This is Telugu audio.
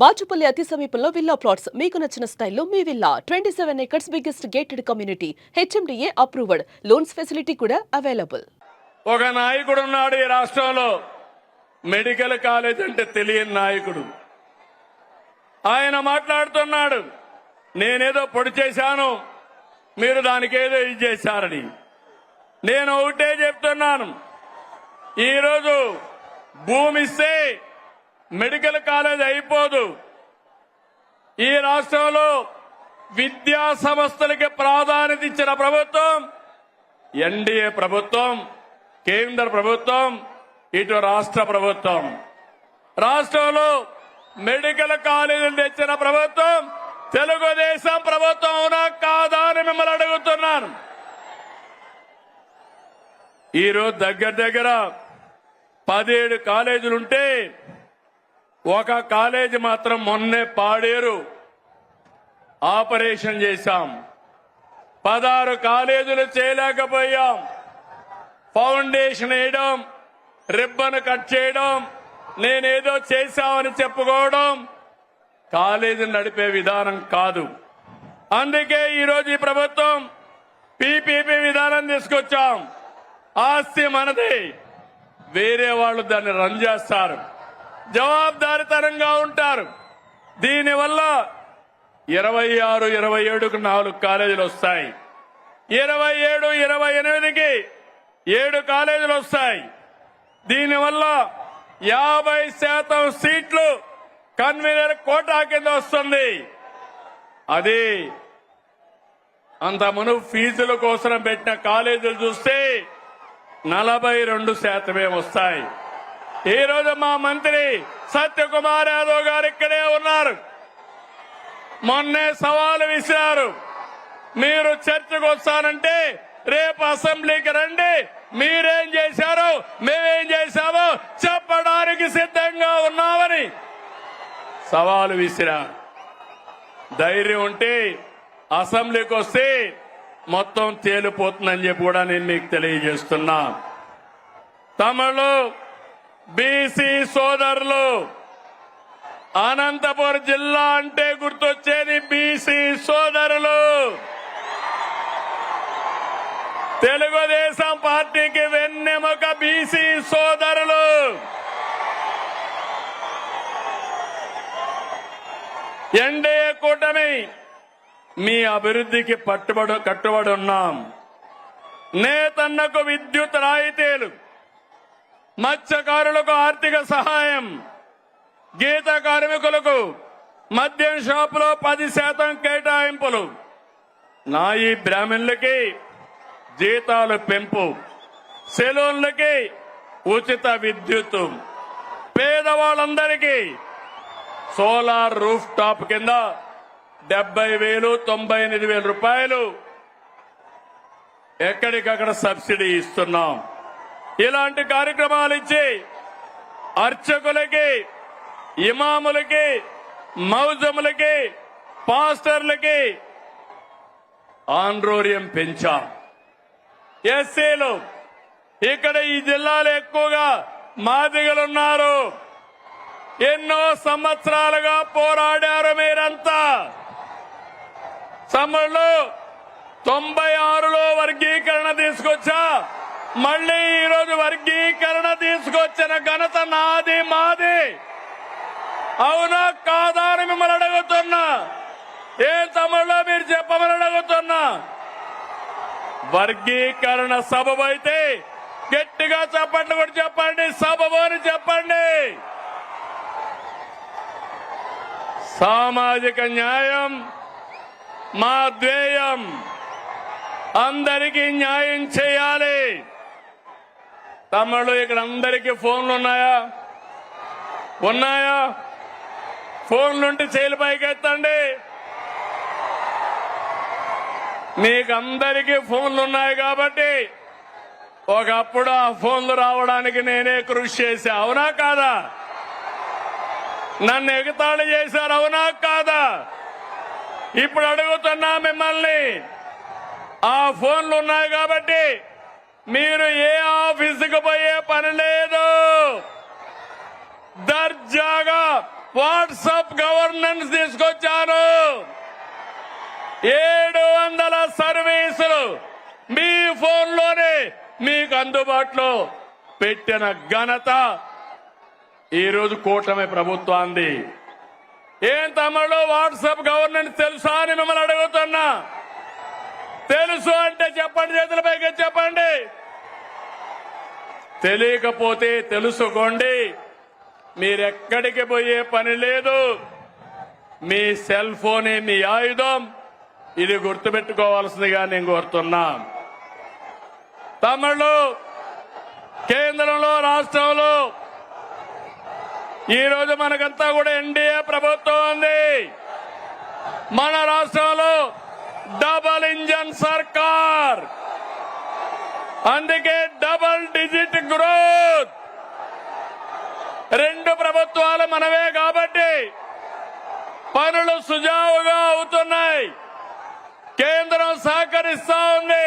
బాచుపల్లి అతి సమీపంలో విల్లా ప్లాట్స్. మీకు నచ్చిన స్టైల్లో మీ villa. Twenty seven acres biggest gated community HMDA approved loans facility కూడా అవైలబుల్ ఒక నాయకుడు ఉన్నాడు ఈ రాష్ట్రంలో. మెడికల్ కాలేజ్ అంటే తెలియని నాయకుడు. ఆయన మాట్లాడుతున్నాడు. నేనేదో పొడి చేశాను. మీరు దానికి ఏదో ఇది చేశారని. నేను ఒకటే చెప్తున్నాను. ఈరోజు భూమిస్తే మెడికల్ కాలేజ్ అయిపోదు. ఈ రాష్ట్రంలో విద్యా సంస్థలకి ప్రాధాన్యత ఇచ్చిన ప్రభుత్వం ఎన్డీఏ ప్రభుత్వం కేంద్ర ప్రభుత్వం ఇటు రాష్ట్ర ప్రభుత్వం. రాష్ట్రంలో మెడికల్ కాలేజీలు తెచ్చిన ప్రభుత్వం తెలుగుదేశం ప్రభుత్వం అవునా కాదా అని మిమ్మల్ని అడుగుతున్నాను. ఈరోజు దగ్గర దగ్గర పదిహేడు కాలేజీలుంటే ఒక కాలేజీ మాత్రం మొన్నే పాడేరు. ఆపరేషన్ చేశాం. పదహారు కాలేజీలు చేయలేకపోయాం. ఫౌండేషన్ వేయడం రిబ్బన్ కట్ చేయడం నేనేదో చేశామని చెప్పుకోవడం కాలేజీని నడిపే విధానం కాదు. అందుకే ఈరోజు ఈ ప్రభుత్వం పీపీపీ విధానం తీసుకొచ్చాం. ఆస్తి మనది. వేరే వాళ్ళు దాన్ని రన్ చేస్తారు. జవాబుదారితనంగా ఉంటారు. దీనివల్ల ఇరవై ఆరు ఇరవై ఏడుకు నాలుగు కాలేజీలు వస్తాయి. ఇరవై ఏడు ఇరవై ఎనిమిదికి ఏడు కాలేజీలు వస్తాయి. దీనివల్ల యాభై శాతం సీట్లు కన్వీనర్ కోటా కింద వస్తుంది. అది అంత మనం ఫీజుల కోసం పెట్టిన కాలేజీలు చూస్తే నలభై రెండు శాతమే వస్తాయి. ఈ రోజు మా మంత్రి సత్యకుమార్ యాదవ్ గారు ఇక్కడే ఉన్నారు. మొన్నే సవాలు విసిరారు. మీరు చర్చకు వస్తానంటే రేపు అసెంబ్లీకి రండి. మీరేం చేశారు మేమేం చేశామో చెప్పడానికి సిద్ధంగా ఉన్నామని సవాలు విసిరా. ధైర్యం ఉంటే అసెంబ్లీకి వస్తే మొత్తం తేలిపోతుందని చెప్పి కూడా నేను మీకు తెలియజేస్తున్నా. తమిళు బీసీ సోదరులు అనంతపురం జిల్లా అంటే గుర్తొచ్చేది బీసీ సోదరులు. తెలుగుదేశం పార్టీకి వెన్నెముక బీసీ సోదరులు. ఎన్డీఏ కూటమి మీ అభివృద్ధికి పట్టుబడి కట్టుబడి ఉన్నాం నేతన్నకు విద్యుత్ రాయితీలు. మత్స్యకారులకు ఆర్థిక సహాయం గీత కార్మికులకు మద్యం షాపులో పది శాతం కేటాయింపులు. నాయి బ్రాహ్మణులకి జీతాలు పెంపు. సెలూన్లకి ఉచిత విద్యుత్ పేదవాళ్ళందరికీ సోలార్ రూఫ్ టాప్ కింద డెబ్బై వేలు తొంభై ఎనిమిది వేల రూపాయలు ఎక్కడికక్కడ సబ్సిడీ ఇస్తున్నాం. ఇలాంటి కార్యక్రమాలు ఇచ్చి అర్చకులకి ఇమాములకి మౌజములకి పాస్టర్లకి ఆండ్రోర్యం పెంచాం. ఎస్సీలు ఇక్కడ ఈ జిల్లాలో ఎక్కువగా మాదిగలున్నారు. ఎన్నో సంవత్సరాలుగా పోరాడారు మీరంతా. తమ్ముళ్ళు తొంభై ఆరులో వర్గీకరణ తీసుకొచ్చా? మళ్ళీ ఈరోజు వర్గీకరణ తీసుకొచ్చిన ఘనత నాది మాది. అవునా కాదా అని మిమ్మల్ని అడుగుతున్నా. ఏ తమ్ముళ్ళు మీరు చెప్పమని అడుగుతున్నా. వర్గీకరణ సబబు అయితే గట్టిగా చెప్పండి కూడా చెప్పండి సబబు అని చెప్పండి. సామాజిక న్యాయం మా ధ్యేయం. అందరికీ న్యాయం చేయాలి. తమ్ముళ్ళు ఇక్కడ అందరికీ ఫోన్లు ఉన్నాయా? ఉన్నాయా? ఫోన్లుంటే చేలు పైకెత్తండి. ఎత్తండి అందరికీ ఫోన్లు ఉన్నాయి కాబట్టి ఒకప్పుడు ఆ ఫోన్లు రావడానికి నేనే కృషి చేశా. అవునా కాదా? నన్ను ఎగతాళి చేశారు. అవునా కాదా? ఇప్పుడు అడుగుతున్నా మిమ్మల్ని. ఆ ఫోన్లు ఉన్నాయి కాబట్టి మీరు ఏ ఆఫీసుకు పోయే పని లేదు. దర్జాగా వాట్సాప్ గవర్నెన్స్ తీసుకొచ్చాను ఏడు వందల సర్వీసులు మీ ఫోన్లోనే మీకు అందుబాటులో పెట్టిన ఘనత ఈరోజు కూటమి ప్రభుత్వాన్ని ఏం తమ్ముడు వాట్సాప్ గవర్నెన్స్ తెలుసా అని మిమ్మల్ని అడుగుతున్నా? తెలుసు అంటే చెప్పండి చేతుల పైకి చెప్పండి. తెలియకపోతే తెలుసుకోండి. మీరెక్కడికి పోయే పని లేదు. మీ సెల్ ఫోనే మీ ఆయుధం. ఇది గుర్తుపెట్టుకోవాల్సిందిగా నేను కోరుతున్నా. తమిళు కేంద్రంలో రాష్ట్రంలో ఈరోజు మనకంతా కూడా ఎన్డీఏ ప్రభుత్వం ఉంది. మన రాష్ట్రంలో డబల్ ఇంజన్ సర్కార్. అందుకే డబల్ డిజిట్ గ్రోత్ రెండు ప్రభుత్వాలు మనవే కాబట్టి పనులు సుజావుగా అవుతున్నాయి కేంద్రం సహకరిస్తా ఉంది